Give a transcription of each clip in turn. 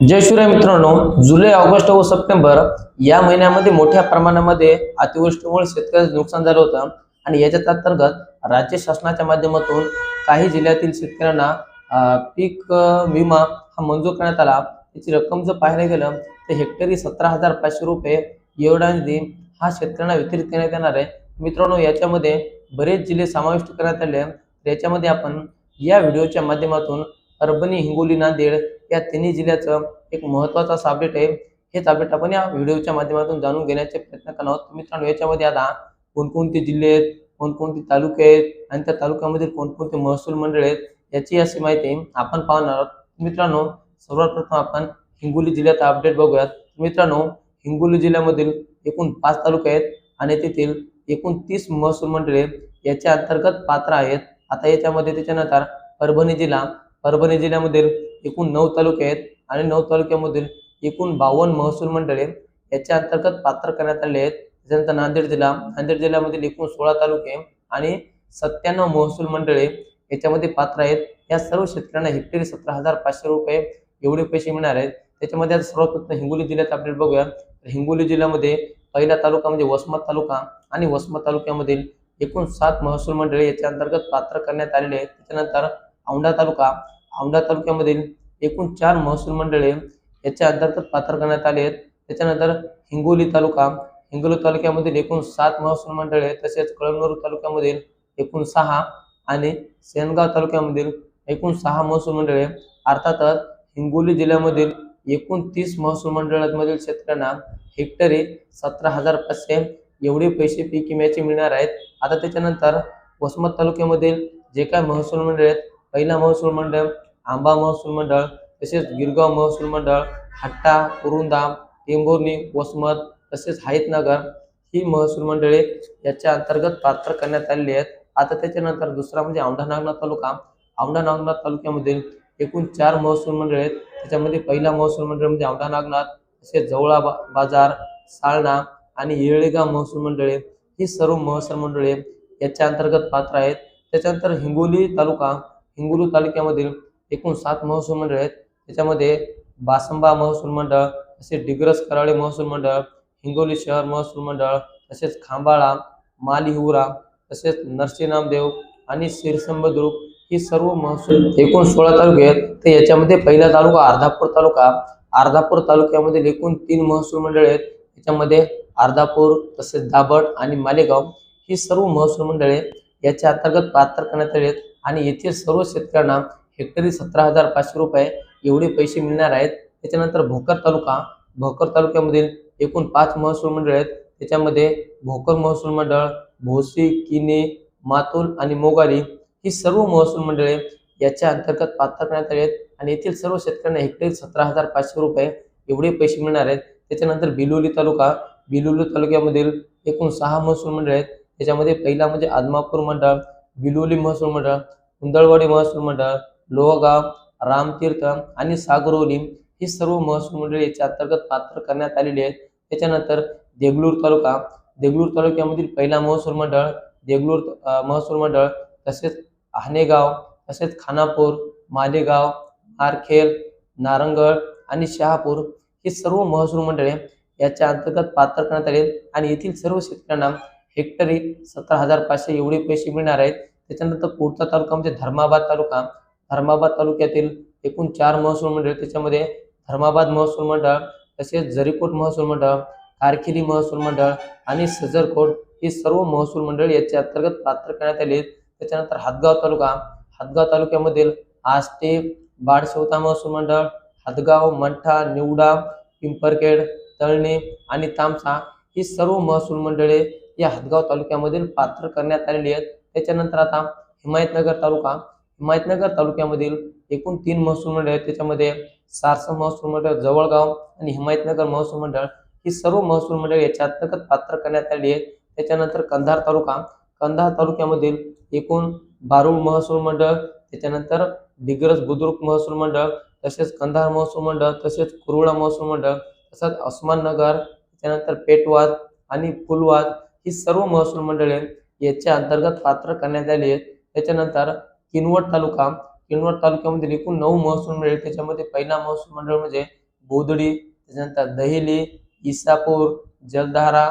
जय शिवराय मित्रांनो जुलै ऑगस्ट व सप्टेंबर या महिन्यामध्ये मोठ्या प्रमाणामध्ये अतिवृष्टीमुळे शेतकऱ्याचं नुकसान झालं होतं. आणि याच्याच अंतर्गत राज्य शासनाच्या माध्यमातून काही जिल्ह्यातील शेतकऱ्यांना पीक विमा हा मंजूर करण्यात आला. त्याची रक्कम जर पाहायला गेलं तर हेक्टरी सतरा हजार पाचशे रुपये एवढा निधी हा शेतकऱ्यांना वितरित करण्यात येणार आहे. मित्रांनो याच्यामध्ये बरेच जिल्हे समाविष्ट करण्यात आले. याच्यामध्ये आपण या व्हिडिओच्या माध्यमातून परभणी हिंगोली नांदेड या तिन्ही जिल्ह्याचं एक महत्त्वाचा असा अपडेट आहे. हेच अपडेट आपण या व्हिडिओच्या माध्यमातून जाणून घेण्याचे प्रयत्न करणार आहोत. मित्रांनो याच्यामध्ये आता कोणकोणते जिल्हे आहेत कोणकोणते तालुके आहेत आणि त्या तालुक्यामधील कोणकोणते महसूल मंडळ आहेत याची अशी माहिती आपण पाहणार आहोत. मित्रांनो सर्वात प्रथम आपण हिंगोली जिल्ह्याचा अपडेट बघूयात. मित्रांनो हिंगोली जिल्ह्यामधील एकूण पाच तालुके आहेत आणि तेथील एकूण तीस महसूल मंडळे याच्या अंतर्गत पात्र आहेत. आता याच्यामध्ये त्याच्यानंतर परभणी जिल्हा परभणी जिल्ह्यामधील एकूण नऊ तालुके आहेत आणि नऊ तालुक्यामधील एकूण बावन्न महसूल मंडळे याच्या अंतर्गत पात्र करण्यात आले आहेत. त्याच्यानंतर नांदेड जिल्हा नांदेड जिल्ह्यामधील एकूण सोळा तालुके आणि सत्त्याण्णव महसूल मंडळे याच्यामध्ये पात्र आहेत. या सर्व शेतकऱ्यांना हेक्टरी सतरा हजार पाचशे रुपये एवढे पैसे मिळणार आहेत. त्याच्यामध्ये आता सर्वात प्रथम हिंगोली जिल्ह्यात अपडेट बघूया. तर हिंगोली जिल्ह्यामध्ये पहिला तालुका म्हणजे वसमत तालुका आणि वसमत तालुक्यामधील एकूण सात महसूल मंडळे याच्या अंतर्गत पात्र करण्यात आलेले आहेत. त्याच्यानंतर औंढा तालुका औंढा तालुक्यामधील एकूण चार महसूल मंडळे याच्या अंतर्गत पात्र करण्यात आले आहेत. त्याच्यानंतर हिंगोली तालुका हिंगोली तालुक्यामधील एकूण सात महसूल मंडळे तसेच कळमनुरी तालुक्यामधील एकूण सहा आणि सेनगाव तालुक्यामधील एकूण सहा महसूल मंडळे अर्थातच हिंगोली जिल्ह्यामधील एकूण तीस महसूल मंडळांमधील शेतकऱ्यांना हेक्टरी सतरा हजार पाचशे एवढे पैसे पीक विम्याचे मिळणार आहेत. आता त्याच्यानंतर वसमत तालुक्यामधील जे काय महसूल मंडळ आहेत पहिला महसूल मंडळ आंबा महसूल मंडळ तसेच गिरगाव महसूल मंडळ हट्टा कुरुंदा टेंभुर्णी वसमत तसेच हायतनगर ही महसूल मंडळे याच्या अंतर्गत पात्र करण्यात आलेली आहेत. आता त्याच्यानंतर दुसरा म्हणजे औंढा नागनाथ तालुका. औंढा नागनाथ तालुक्यामधील एकूण चार महसूल मंडळ आहेत. त्याच्यामध्ये पहिला महसूल मंडळ म्हणजे औंढा नागनाथ तसेच जवळा बा बाजार साळणा आणि येळेगाव महसूल मंडळे ही सर्व महसूल मंडळे याच्या अंतर्गत पात्र आहेत. त्याच्यानंतर हिंगोली तालुका हिंगोली तालुक्यामधील एकूण सात महसूल मंडळ आहेत. त्याच्यामध्ये बासंबा महसूल मंडळ तसेच डिग्रस कराळे महसूल मंडळ हिंगोली शहर महसूल मंडळ तसेच खांबाळा मालिहुरा तसेच नरसी आणि सिरसंबद्रुप ही सर्व महसूल एकूण सोळा तालुके आहेत. तर याच्यामध्ये पहिला तालुका अर्धापूर तालुका. अर्धापूर तालुक्यामधील एकूण तीन महसूल मंडळे आहेत. त्याच्यामध्ये अर्धापूर तसेच दाभट आणि मालेगाव ही सर्व महसूल मंडळे याच्या अंतर्गत पात्र करण्यात आले आहेत. आणि येथील सर्व शेतकऱ्यांना हेक्टरी सतरा हजार पाचशे रुपये एवढे पैसे मिळणार आहेत. त्याच्यानंतर भोकर तालुका भोकर तालुक्यामधील एकूण पाच महसूल मंडळ आहेत. त्याच्यामध्ये भोकर महसूल मंडळ भोसी किने मातुल आणि मोगाली ही सर्व महसूल मंडळे याच्या अंतर्गत पात्र करण्यात आली आहेत. आणि येथील सर्व शेतकऱ्यांना हेक्टरी सतरा हजार पाचशे रुपये एवढे पैसे मिळणार आहेत. त्याच्यानंतर बिलोली तालुका बिलोली तालुक्यामधील एकूण सहा महसूल मंडळ आहेत. त्याच्यामध्ये पहिला म्हणजे आदमापूर मंडळ बिलोली महसूल मंडळ कुंदळवाडी महसूल मंडळ लोहगाव रामतीर्थ आणि सागरोली ही सर्व महसूल मंडळे याच्या अंतर्गत पात्र करण्यात आलेली आहेत. त्याच्यानंतर देगलूर तालुका देगलूर तालुक्यामधील पहिला महसूल मंडळ देगलूर महसूल मंडळ तसेच हानेगाव तसेच खानापूर मालेगाव आरखेल नारंगळ आणि शहापूर ही सर्व महसूल मंडळे याच्या अंतर्गत पात्र करण्यात आले आहेत आणि येथील सर्व शेतकऱ्यांना हेक्टरी सतरा हजार पाचशे एवढे पैसे मिळणार आहेत. त्याच्यानंतर पुढचा तालुका म्हणजे धर्माबाद तालुका. धर्माबाद तालुक्यातील एकूण चार महसूल मंडळ त्याच्यामध्ये धर्माबाद महसूल मंडळ तसेच जरीकोट महसूल मंडळ कारखिली महसूल मंडळ आणि सजरकोट ही सर्व महसूल मंडळ याच्या अंतर्गत पात्र करण्यात आली. आहेत त्याच्यानंतर हातगाव तालुका. हातगाव तालुक्यामधील आष्टे बाडसवता महसूल मंडळ हातगाव मंठा निवडा पिंपरखेड तळणे आणि तामसा ही सर्व महसूल मंडळे या हातगाव तालुक्यामधील पात्र करण्यात आलेली आहेत. त्याच्यानंतर आता हिमायतनगर तालुका हिमायतनगर तालुक्यामधील एकूण तीन महसूल मंडळ आहेत. त्याच्यामध्ये सारसा महसूल मंडळ जवळगाव आणि हिमायतनगर महसूल मंडळ ही सर्व महसूल मंडळ याच्या अंतर्गत पात्र करण्यात आली आहेत. त्याच्यानंतर कंधार तालुका कंधार तालुक्यामधील एकूण बारुळ महसूल मंडळ त्याच्यानंतर दिग्रज बुद्रुक महसूल मंडळ तसेच कंधार महसूल मंडळ तसेच कुरुळा महसूल मंडळ तसंच अस्माननगर त्याच्यानंतर पेटवाद आणि फुलवाद ही सर्व महसूल मंडळे याच्या अंतर्गत पात्र करण्यात आले. आहेत त्याच्यानंतर किनवट तालुका किनवट तालुक्यामधील एकूण नऊ महसूल मंडळ त्याच्यामध्ये पहिला महसूल मंडळ म्हणजे बोदडी त्याच्यानंतर दहेली इसापूर जलधारा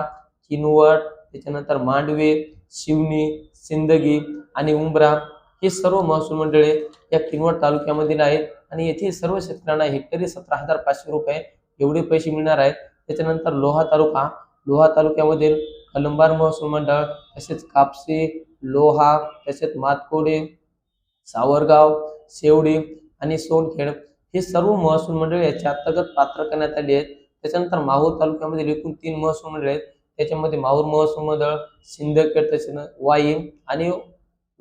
किनवट त्याच्यानंतर मांडवे शिवनी सिंदगी आणि उमरा हे सर्व महसूल मंडळे या किनवट तालुक्यामधील आहेत. आणि येथील सर्व शेतकऱ्यांना हेक्टरी सतरा हजार पाचशे रुपये एवढे पैसे मिळणार आहेत. त्याच्यानंतर लोहा तालुका लोहा तालुक्यामधील कलंबार महसूल मंडळ तसेच कापसी लोहा तसेच मातकोडे सावरगाव शेवडी आणि सोनखेड हे सर्व महसूल मंडळ याच्या अंतर्गत पात्र करण्यात आली आहेत. त्याच्यानंतर माहूर तालुक्यामध्ये एकूण तीन महसूल मंडळ आहेत. त्याच्यामध्ये माहूर महसूल मंडळ सिंदखेड तसेच वाई आणि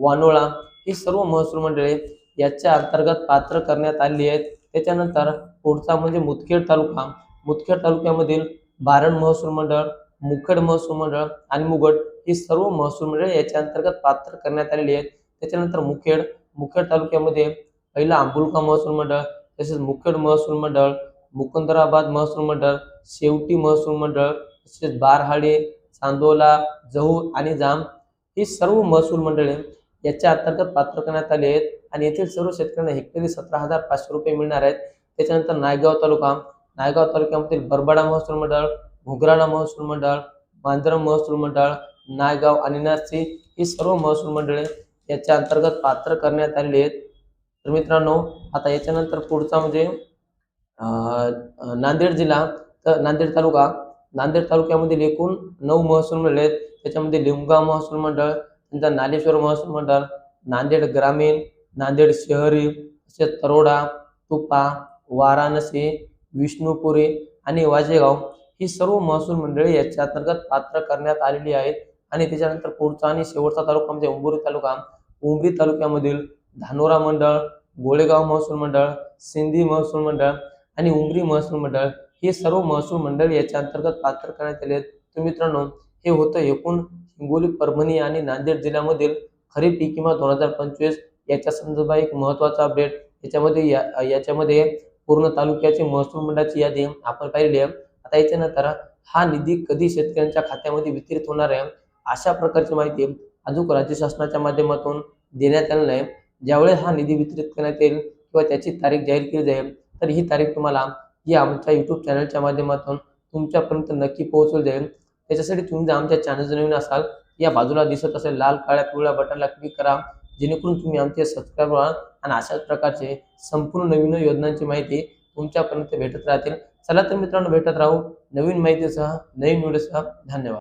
वानोळा ही सर्व महसूल मंडळे याच्या अंतर्गत पात्र करण्यात आली आहेत. त्याच्यानंतर पुढचा म्हणजे मुदखेड तालुका. मुदखेड तालुक्यामधील बारण महसूल मंडळ मुखेड महसूल मंडळ आणि मुगड ही सर्व महसूल मंडळ याच्या अंतर्गत पात्र करण्यात आलेली आहेत. त्याच्यानंतर मुखेड मुखेड तालुक्यामध्ये पहिला आंबुलका महसूल मंडळ तसेच मुखेड महसूल मंडळ मुकुंदराबाद महसूल मंडळ शेवटी महसूल मंडळ तसेच बारहाडे चांदोला जहू आणि जाम ही सर्व महसूल मंडळे याच्या अंतर्गत पात्र करण्यात आली आहेत. आणि येथील सर्व शेतकऱ्यांना हेक्टरी सतरा हजार पाचशे रुपये मिळणार आहेत. त्याच्यानंतर नायगाव तालुका नायगाव तालुक्यामधील बरबाडा महसूल मंडळ घुगराणा महसूल मंडळ मांजरम महसूल मंडळ नायगाव आणि नासी ही सर्व महसूल मंडळे याच्या अंतर्गत पात्र करण्यात आलेली आहेत. तर मित्रांनो आता याच्यानंतर पुढचा म्हणजे नांदेड जिल्हा तर नांदेड तालुका. नांदेड तालुक्यामधील एकूण नऊ महसूल मंडळ आहेत. त्याच्यामध्ये लिंबगाव महसूल मंडळ त्यांचा नालेश्वर महसूल मंडळ नांदेड ग्रामीण नांदेड शहरी तसेच तरोडा तुपा वाराणसी विष्णुपुरी आणि वाजेगाव ही सर्व महसूल मंडळी याच्या अंतर्गत पात्र करण्यात आलेली आहेत. आणि त्याच्यानंतर पुढचा आणि शेवटचा तालुका म्हणजे उंबुरी तालुका. उंबरी तालुक्यामधील धानोरा मंडळ गोळेगाव महसूल मंडळ सिंधी महसूल मंडळ आणि उंबरी महसूल मंडळ हे सर्व महसूल मंडळ याच्या अंतर्गत पात्र करण्यात आले आहेत. तर मित्रांनो हे होतं एकूण हिंगोली परभणी आणि नांदेड जिल्ह्यामधील खरीप पीक किंवा दोन हजार पंचवीस याच्या संदर्भात एक महत्त्वाचा अपडेट याच्यामध्ये या याच्यामध्ये पूर्ण तालुक्याची महसूल मंडळाची यादी आपण पाहिली आहे. आता याच्यानंतर हा निधी कधी शेतकऱ्यांच्या खात्यामध्ये वितरित होणार आहे? अशा प्रकारची माहिती अजून राज्य शासनाच्या माध्यमातून देण्यात आलेलं आहे. ज्यावेळेस हा निधी वितरित करण्यात येईल किंवा त्याची तारीख जाहीर केली जाईल तर ही तारीख तुम्हाला या आमच्या यूट्यूब चॅनलच्या माध्यमातून तुमच्यापर्यंत नक्की पोहोचवली जाईल. त्याच्यासाठी तुम्ही जर आमच्या चॅनल नवीन असाल या बाजूला दिसत असेल लाल काळ्या पिवळ्या बटनला क्लिक करा. जेणेकरून तुम्ही आमचे सबस्क्राईब व्हा आणि अशाच प्रकारचे संपूर्ण नवीन योजनांची माहिती तुमच्यापर्यंत भेटत राहतील. चला तर मित्रांनो भेटत राहू नवीन माहितीसह नवीन व्हिडिओसह. धन्यवाद.